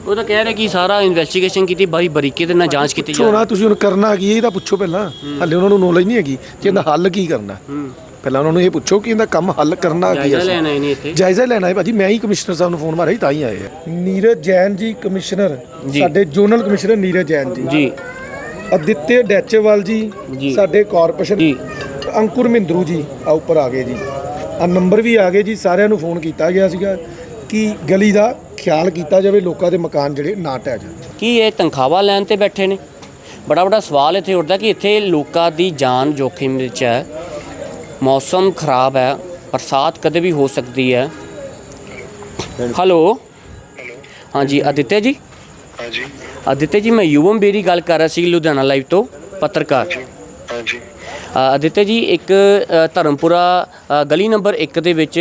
ਉਹ ਤਾਂ ਕਹਿ ਰਹੇ ਕਿ ਸਾਰਾ ਇਨਵੈਸਟੀਗੇਸ਼ਨ ਕੀਤੀ ਬੜੀ ਬਰੀਕੀ ਦੇ ਨਾਲ ਜਾਂਚ ਕੀਤੀ ਜਾ ਪੁੱਛੋ ਰਹੀ ਨਾ ਤੁਸੀਂ ਹੁਣ ਕਰਨਾ ਕੀ ਹੈ? ਇਹ ਤਾਂ ਪੁੱਛੋ ਪਹਿਲਾਂ। ਹਾਲੇ ਉਹਨਾਂ ਨੂੰ ਨੌਲੇਜ ਨਹੀਂ ਹੈਗੀ ਕਿ ਇਹਦਾ ਹੱਲ ਕੀ ਕਰਨਾ। ਪਹਿਲਾਂ ਉਹਨਾਂ ਨੂੰ ਇਹ ਪੁੱਛੋ ਕਿ ਇਹਦਾ ਕੰਮ ਹੱਲ ਕਰਨਾ ਕੀ ਜਾਇਜ਼ਾ ਹੈ ਲੈਣਾ ਇਹਨੇ ਇੱਥੇ। ਜਾਇਜ਼ਾ ਲੈਣਾ ਹੈ ਭਾਜੀ ਮੈਂ ਹੀ ਕਮਿਸ਼ਨਰ ਸਾਹਿਬ ਨੂੰ ਫੋਨ ਮਾਰਿਆ ਸੀ ਤਾਂ ਹੀ ਆਏ ਆ। ਨੀਰਜ ਜੈਨ ਜੀ ਕਮਿਸ਼ਨਰ ਜੀ। ਸਾਡੇ ਜ਼ੋਨਲ ਕਮਿਸ਼ਨਰ ਨੀਰਜ ਜੈਨ ਜੀ। ਜੀ। ਅਦਿੱਤੇ ਡੈਚੇਵਾਲ ਜੀ ਜੀ। ਸਾਡੇ ਕਾਰਪੋਰੇਸ਼ਨ ਜੀ। ਅੰਕੁਰ ਮਹਿੰਦਰੂ ਜੀ ਆ ਉੱਪਰ ਆ ਗਏ ਜੀ। ਆ ਨੰਬਰ ਵੀ ਆ ਗਏ ਜੀ ਸਾਰਿਆਂ ਨੂੰ ਫੋਨ ਕੀਤਾ ਗਿਆ ਸੀਗਾ ਕਿ ਗਲੀ ਦਾ ਖਿਆਲ ਕੀਤਾ ਜਾਵੇ ਲੋਕਾਂ ਦੇ ਮਕਾਨ ਜਿਹੜੇ ਨਾ ਢਹਿ ਜਾਣ। ਕੀ ਇਹ ਤਨਖਾਹਾਂ ਲੈਣ ਤੇ ਬੈਠੇ ਨੇ? ਬੜਾ ਬੜਾ ਸਵਾਲ ਇੱਥੇ ਉੱਠਦਾ ਕਿ ਇੱਥੇ ਲੋਕਾਂ ਦੀ ਜਾਨ ਜੋਖਿਮ ਵਿੱਚ ਹੈ। ਮੌਸਮ ਖਰਾਬ ਹੈ ਬਰਸਾਤ ਕਦੇ ਵੀ ਹੋ ਸਕਦੀ ਹੈ। ਹੈਲੋ? ਹਾਂਜੀ ਆਦਿਤਿਆ ਜੀ? ਹਾਂਜੀ। ਆਦਿਤਿਆ ਜੀ ਮੈਂ ਯੁਵਮ ਬੇਰੀ ਗੱਲ ਕਰ ਰਿਹਾ ਸੀ ਲੁਧਿਆਣਾ ਲਾਈਵ ਤੋਂ ਪੱਤਰਕਾਰ। ਹਾਂਜੀ। ਅਦਿੱਤੇ ਜੀ ਇੱਕ ਧਰਮਪੁਰਾ ਗਲੀ ਨੰਬਰ 1 ਦੇ ਵਿੱਚ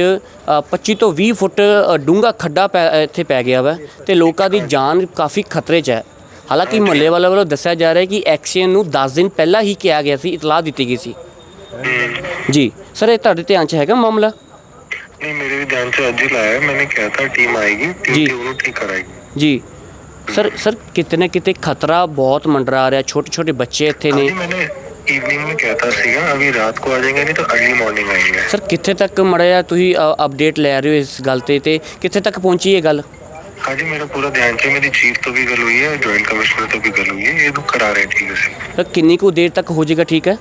25 ਤੋਂ 20 ਫੁੱਟ ਡੂੰਘਾ ਖੱਡਾ ਇੱਥੇ ਪੈ ਗਿਆ ਵਾ ਤੇ ਲੋਕਾਂ ਦੀ ਜਾਨ ਕਾਫੀ ਖਤਰੇ 'ਚ ਹੈ। ਹਾਲਾਂਕਿ ਮਹੱਲੇ ਵਾਲਿਆਂ ਵੱਲੋਂ ਦੱਸਿਆ ਜਾ ਰਿਹਾ ਕਿ ਐਕਸੀਡੈਂਟ ਨੂੰ 10 ਦਿਨ ਪਹਿਲਾਂ ਹੀ ਕਿਹਾ ਗਿਆ ਸੀ ਇਤਲਾਹ ਦਿੱਤੀ ਗਈ ਸੀ। ਜੀ ਸਰ ਇਹ ਤੁਹਾਡੇ ਧਿਆਨ 'ਚ ਹੈਗਾ ਮਾਮਲਾ? ਨਹੀਂ ਮੇਰੇ ਵੀ ਧਿਆਨ 'ਚ ਅੱਜ ਹੀ ਲਾਇਆ ਮੈਨੇ ਕਿਹਾ ਤਾਂ ਟੀਮ ਆਏਗੀ ਤੇ ਉਹਨੂੰ ਠੀਕ ਕਰਾਏਗੀ। ਜੀ। ਸਰ ਸਰ ਕਿਤੇ ਨਾ ਕਿਤੇ ਖਤਰਾ ਬਹੁਤ ਮੰਡਰਾ ਰਿਹਾ ਛੋਟੇ ਛੋਟੇ ਬੱਚੇ ਇੱਥੇ ਨੇ। इवनिंग में कहता सीगा अभी रात को आ जाएंगे नहीं तो अर्ली मॉर्निंग आएंगे ਸਰ ਕਿੱਥੇ ਤੱਕ ਮੜਿਆ ਤੁਸੀਂ ਅਪਡੇਟ ਲੈ ਰਹੇ ਹੋ ਇਸ ਗੱਲ ਤੇ ਤੇ ਕਿੱਥੇ ਤੱਕ ਪਹੁੰਚੀ ਇਹ ਗੱਲ हाँ जी मेरा पूरा ध्यान से मेरी चीफ तो भी गल हुई है ज्वाइंट कमिश्नर तो भी गल हुई है ये तो करा रहे हैं ठीक है से ਸਰ ਕਿੰਨੀ ਕੁ ਦੇਰ ਤੱਕ ਹੋ ਜਾਏਗਾ ਠੀਕ ਹੈ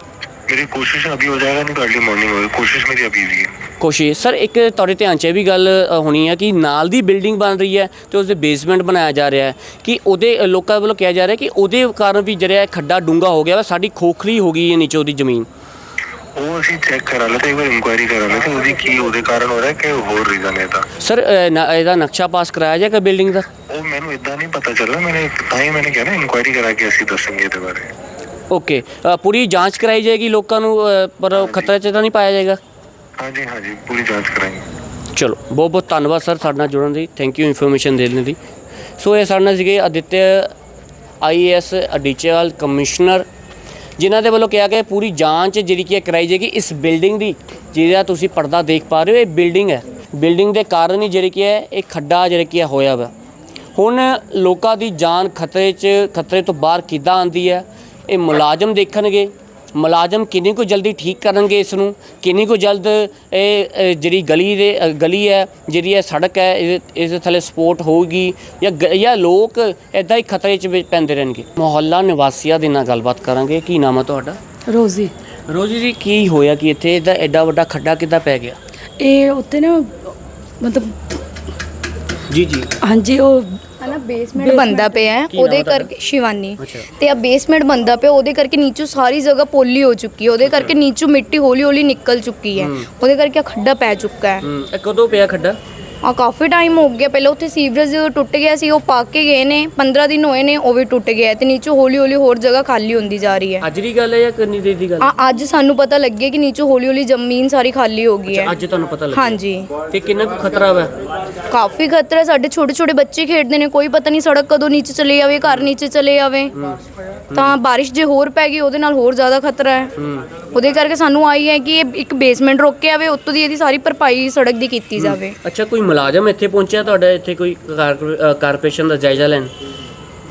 ਮੇरी कोशिश अभी हो जाएगा नहीं तो अर्ली मॉर्निंग होगी कोशिश मेरी अभी भी है ਕੋਸ਼ਿਸ਼ ਸਰ ਇੱਕ ਤੁਹਾਡੇ ਧਿਆਨ 'ਚ ਇਹ ਵੀ ਗੱਲ ਅ, ਹੋਣੀ ਹੈ ਕਿ ਨਾਲ ਦੀ ਬਿਲਡਿੰਗ ਬਣ ਰਹੀ ਹੈ ਤੇ ਉਸਦੇ ਬੇਸਮੈਂਟ ਬਣਾਇਆ ਜਾ ਰਿਹਾ ਹੈ। ਕਿ ਉਹਦੇ ਅ, ਲੋਕਾਂ ਵੱਲੋਂ ਕਿਹਾ ਜਾ ਰਿਹਾ ਕਿ ਉਹਦੇ ਕਾਰਨ ਵੀ ਜਿਹੜਾ ਇਹ ਖੱਡਾ ਡੂੰਗਾ ਹੋ ਗਿਆ ਵਾ ਸਾਡੀ ਖੋਖਲੀ ਹੋ ਗਈ ਹੈ ਨੀਚੇ ਉਹਦੀ ਜ਼ਮੀਨ। ਉਹ ਅਸੀਂ ਚੈੱਕ ਕਰਾ ਲਿਆ ਤੇ ਇੱਕ ਵਾਰ ਇਨਕੁਆਇਰੀ ਕਰਾ ਲਿਆ ਤੇ ਉਹਦੀ ਕੀ ਉਹਦੇ ਕਾਰਨ ਹੋ ਰਿਹਾ ਕਿ ਹੋਰ ਰੀਜ਼ਨ ਹੈ ਤਾਂ ਸਰ ਅ, ਨਾ- ਇਹਦਾ ਨਕਸ਼ਾ ਪਾਸ ਕਰਾਇਆ ਜਾਏਗਾ ਬਿਲਡਿੰਗ ਦਾ? ਉਹ ਮੈਨੂੰ ਇਦਾਂ ਨਹੀਂ ਪਤਾ ਚੱਲਿਆ ਮੈਨੇ ਤਾਂ ਹੀ ਮੈਨੇ ਕਿਹਾ ਨਾ ਇਨਕੁਆਇਰੀ ਕਰਾ ਕੇ ਅਸੀਂ ਦੱਸਾਂਗੇ ਇਹਦੇ ਬਾਰੇ। ਓਕੇ। ਅ, ਪੂਰੀ ਜਾਂਚ ਕਰਾਈ ਜਾਏਗੀ ਲੋਕਾਂ ਨੂੰ ਅ, ਪਰ ਖਤਰੇ 'ਚ ਤਾਂ ਨਹੀਂ ਪਾਇਆ ਜਾਏਗਾ? ਹਾਂਜੀ ਹਾਂਜੀ ਪੂਰੀ ਜਾਂਚ ਕਰਾਂਗੇ ਚਲੋ ਬਹੁਤ ਬਹੁਤ ਧੰਨਵਾਦ ਸਰ ਸਾਡੇ ਨਾਲ ਜੁੜਨ ਦੀ। ਥੈਂਕ ਯੂ ਇਨਫੋਰਮੇਸ਼ਨ ਦੇਣ ਦੀ। ਸੋ ਇਹ ਸਾਡੇ ਨਾਲ ਸੀਗੇ ਆਦਿਤਿਆ ਆਈਏਐਸ ਅਡੀਚੇਵਾਲ ਕਮਿਸ਼ਨਰ ਜਿਨ੍ਹਾਂ ਦੇ ਵੱਲੋਂ ਕਿਹਾ ਗਿਆ ਪੂਰੀ ਜਾਂਚ ਜਿਹੜੀ ਕੀ ਹੈ ਕਰਾਈ ਜਾਏਗੀ ਇਸ ਬਿਲਡਿੰਗ ਦੀ ਜਿਹਦਾ ਤੁਸੀਂ ਪਰਦਾ ਦੇਖ ਪਾ ਰਹੇ ਹੋ ਇਹ ਬਿਲਡਿੰਗ ਹੈ। ਬਿਲਡਿੰਗ ਦੇ ਕਾਰਨ ਹੀ ਜਿਹੜੀ ਕੀ ਹੈ ਇਹ ਖੱਡਾ ਜਿਹੜਾ ਕੀ ਹੈ ਹੋਇਆ ਵਾ। ਹੁਣ ਲੋਕਾਂ ਦੀ ਜਾਨ ਖਤਰੇ 'ਚ ਖਤਰੇ ਤੋਂ ਬਾਹਰ ਕਿੱਦਾਂ ਆਂਦੀ ਹੈ ਇਹ ਮੁਲਾਜ਼ਮ ਦੇਖਣਗੇ। ਮੁਲਾਜ਼ਮ ਕਿੰਨੀ ਕੁ ਜਲਦੀ ਠੀਕ ਕਰਨਗੇ ਇਸ ਨੂੰ ਕਿੰਨੀ ਕੁ ਜਲਦ ਇਹ ਜਿਹੜੀ ਗਲੀ ਦੇ ਗਲੀ ਹੈ ਜਿਹੜੀ ਇਹ ਸੜਕ ਹੈ ਇਸ ਦੇ ਥੱਲੇ ਸਪੋਰਟ ਹੋਊਗੀ ਜਾਂ ਜਾਂ ਲੋਕ ਇਦਾਂ ਹੀ ਖਤਰੇ 'ਚ ਪੈਂਦੇ ਰਹਿਣਗੇ। ਮੁਹੱਲਾ ਨਿਵਾਸੀਆਂ ਦੇ ਨਾਲ ਗੱਲਬਾਤ ਕਰਾਂਗੇ। ਕੀ ਨਾਮ ਹੈ ਤੁਹਾਡਾ? ਰੋਜ਼ੀ। ਰੋਜੀ ਜੀ ਕੀ ਹੋਇਆ? ਕਿ ਇੱਥੇ ਇਹਦਾ ਐਡਾ ਵੱਡਾ ਖੱਡਾ ਕਿੱਦਾਂ ਪੈ ਗਿਆ? ਇਹ ਉੱਤੇ ਨਾ ਮਤਲਬ ਜੀ ਜੀ। ਹਾਂਜੀ ਉਹ ਹਨਾ ਬੇਸਮੈਂਟ ਬੰਦਾ ਪਿਆ ਹੈ ਕੀ ਨਾਮ ਉਹਦੇ ਹੈ ਤੁਹਾਡਾ? ਕਰਕੇ ਸ਼ਿਵਾਨੀ। ਅੱਛਾ। ਤੇ ਆ ਬੇਸਮੈਂਟ ਬੰਦਾ ਪਿਆ ਉਹਦੇ ਕਰਕੇ ਨੀਚੋਂ ਸਾਰੀ ਜਗ੍ਹਾ ਪੋਲੀ ਹੋ ਚੁੱਕੀ ਹੈ ਉਹਦੇ ਕਰਕੇ ਨੀਚੋਂ ਮਿੱਟੀ ਹੌਲੀ ਹੌਲੀ ਨਿਕਲ ਚੁੱਕੀ ਹੈ। ਉਹਦੇ ਕਰਕੇ ਆਹ ਖੱਡਾ ਪੈ ਚੁੱਕਾ ਹੈ। ਹੂੰ ਇਹ ਕਦੋਂ ਪਿਆ ਖੱਡਾ? ਆ ਕਾਫੀ ਟਾਈਮ ਹੋ ਗਿਆ ਪਹਿਲਾਂ ਉੱਥੇ ਸੀਵਰੇਜ ਟੁੱਟ ਗਿਆ ਸੀ ਉਹ ਪਾ ਕੇ ਗਏ ਨੇ 15 ਦਿਨ ਹੋਏ ਨੇ ਉਹ ਵੀ ਟੁੱਟ ਗਿਆ ਹੈ ਤੇ ਨੀਚੋਂ ਹੌਲੀ ਹੌਲੀ ਹੋਰ ਜਗ੍ਹਾ ਖਾਲੀ ਹੁੰਦੀ ਜਾ ਰਹੀ ਹੈ। ਅੱਜ ਦੀ ਗੱਲ ਹੈ ਜਾਂ ਕਿੰਨੀ ਦੇਰ ਦੀ ਗੱਲ ਹੈ? ਆ ਅੱਜ ਸਾਨੂੰ ਪਤਾ ਲੱਗਿਆ ਕਿ ਨੀਚੋਂ ਹੌਲੀ ਹੌਲੀ ਜ਼ਮੀਨ ਸਾਰੀ ਖਾਲੀ ਹੋ ਗਈ ਹੈ। ਅੱਜ ਤੁਹਾਨੂੰ ਪਤਾ ਲੱਗਿਆ ਹਾਂਜੀ। ਤੇ ਕਿੰਨਾ ਕੁ ਖਤਰਾ ਵਾ? ਕਾਫੀ ਖਤਰਾ ਹੈ, ਸਾਡੇ ਛੋਟੇ ਛੋਟੇ ਬੱਚੇ ਖੇਡਦੇ ਨੇ ਕੋਈ ਪਤਾ ਨਹੀਂ ਸੜਕ ਕਦੋਂ ਨੀਚੇ ਚਲੇ ਜਾਵੇ ਘਰ ਨੀਚੇ ਚਲੇ ਜਾਵੇ। ਤਾਂ ਬਾਰਿਸ਼ ਜੇ ਹੋਰ ਪੈ ਗਈ ਉਹਦੇ ਨਾਲ ਹੋਰ ਜ਼ਿਆਦਾ ਖਤਰਾ ਹੈ। ਉਹਦੇ ਕਰਕੇ ਸਾਨੂੰ ਆਈ ਹੈ ਕਿ ਇਹ ਇੱਕ ਬੇਸਮੈਂਟ ਰੋਕ ਕੇ ਆਵੇ ਉੱਤੋਂ ਦੀ ਇਹਦੀ ਸਾਰੀ ਭਰਪਾਈ ਸੜਕ ਦੀ ਕੀਤੀ ਜਾਵੇ। ਅੱਛਾ ਕੋਈ ਮੁਲਾਜ਼ਮ ਇੱਥੇ ਪਹੁੰਚਿਆ ਤੁਹਾਡਾ? ਇੱਥੇ ਕੋਈ ਕਾਰ- ਅ, ਕਾਰਪੋਰੇਸ਼ਨ ਦਾ ਜਾਇਜ਼ਾ ਲੈਣ?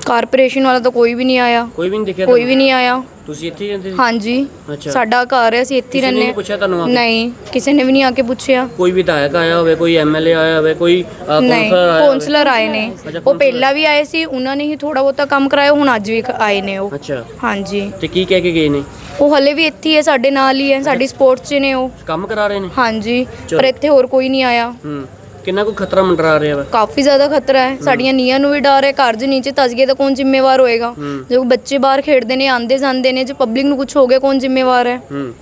ਕਾਰਪੋਰੇਸ਼ਨ ਵਾਲਾ ਤਾਂ ਕੋਈ ਵੀ ਨਹੀਂ ਆਇਆ। ਕੋਈ ਵੀ ਨਹੀਂ ਦਿਖਿਆ ਕੋਈ ਵੀ ਨਹੀਂ ਆਇਆ। ਤੁਸੀਂ ਇੱਥੇ ਹੀ ਰਹਿੰਦੇ ਸੀ? ਹਾਂਜੀ। ਅੱਛਾ। ਸਾਡਾ ਘਰ ਹੈ ਅਸੀਂ ਇੱਥੇ ਹੀ ਕਿਸੇ ਨੇ ਰਹਿੰਦੇ ਨਹੀਂ ਪੁੱਛਿਆ ਤੁਹਾਨੂੰ ਆ ਕੇ? ਨਹੀਂ ਕਿਸੇ ਨੇ ਵੀ ਨਹੀਂ ਆ ਕੇ ਪੁੱਛਿਆ। ਕੋਈ ਵਿਧਾਇਕ ਆਇਆ ਹੋਵੇ ਕੋਈ ਐਮਐਲਏ ਆਇਆ ਹੋਵੇ ਕੋਈ ਅ, ਨਹੀਂ ਕੌਂਸਲਰ ਆਇਆ ਹੋਵੇ? ਕੌਂਸਲਰ ਆਏ ਨੇ। ਅੱਛਾ, ਉਹ ਕੌਂਸਲਰ ਪਹਿਲਾਂ ਵੀ ਆਏ ਸੀ ਉਹਨਾਂ ਨੇ ਹੀ ਥੋੜਾ ਬਹੁਤਾ ਕੰਮ ਕਰਾਇਆ ਹੁਣ ਅੱਜ ਵੀ ਆਏ ਨੇ ਉਹ। ਅੱਛਾ। ਹਾਂਜੀ। ਤੇ ਕੀ ਕਹਿ ਕੇ ਗਏ ਨੇ? ਉਹ ਹਲੇ ਵੀ ਇੱਥੇ ਹੀ ਹੈ ਸਾਡੇ ਨਾਲ ਹੀ ਹੈ ਸਾਡੀ ਸਪੋਰਟਸ 'ਚ ਨੇ ਉਹ। ਕੰਮ ਕਰਾ ਰਹੇ ਨੇ? ਹਾਂਜੀ। ਚਲੋ। ਪਰ ਇੱਥੇ ਹੋਰ ਕੋਈ ਨਹੀਂ ਆਇਆ। ਹੂੰ। ਕਿੰਨਾ ਕੁ ਖਤਰਾ ਮੰਡਰਾ ਰਿਹਾ ਵਾ? ਕਾਫੀ ਜ਼ਿਆਦਾ ਖਤਰਾ ਹੈ। ਸਾਡੀਆਂ ਨੀਆਂ ਨੂੰ ਵੀ ਡਰ ਹੈ ਘਰ ਦੇ ਨੀਚੇ ਤਸ ਗਏ ਤਾਂ ਕੌਣ ਜ਼ਿੰਮੇਵਾਰ ਹੋਏਗਾ? ਜੋ ਬੱਚੇ ਬਾਹਰ ਖੇਡਦੇ ਨੇ ਆਂਦੇ ਜਾਂਦੇ ਨੇ ਜੇ ਪਬਲਿਕ ਨੂੰ ਕੁਝ ਹੋ ਗਿਆ ਕੌਣ ਜ਼ਿੰਮੇਵਾਰ ਹੈ? ਹੂੰ।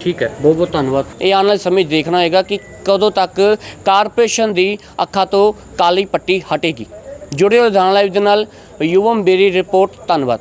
ਠੀਕ ਹੈ ਬਹੁਤ ਬਹੁਤ ਧੰਨਵਾਦ। ਇਹ ਆਉਣ ਵਾਲੇ ਸਮੇਂ 'ਚ ਦੇਖਣਾ ਹੋਏਗਾ ਕਿ ਕਦੋਂ ਤੱਕ ਕਾਰਪੋਰੇਸ਼ਨ ਦੀ ਅੱਖਾਂ ਤੋਂ ਕਾਲੀ ਪੱਟੀ ਹਟੇਗੀ। ਜੁੜੇ ਹੋ ਲੁਧਿਆਣਾ ਲਾਈਵ ਦੇ ਨਾਲ। ਯੁਵਮ ਬੇਰੀ ਰਿਪੋਰਟ ਧੰਨਵਾਦ।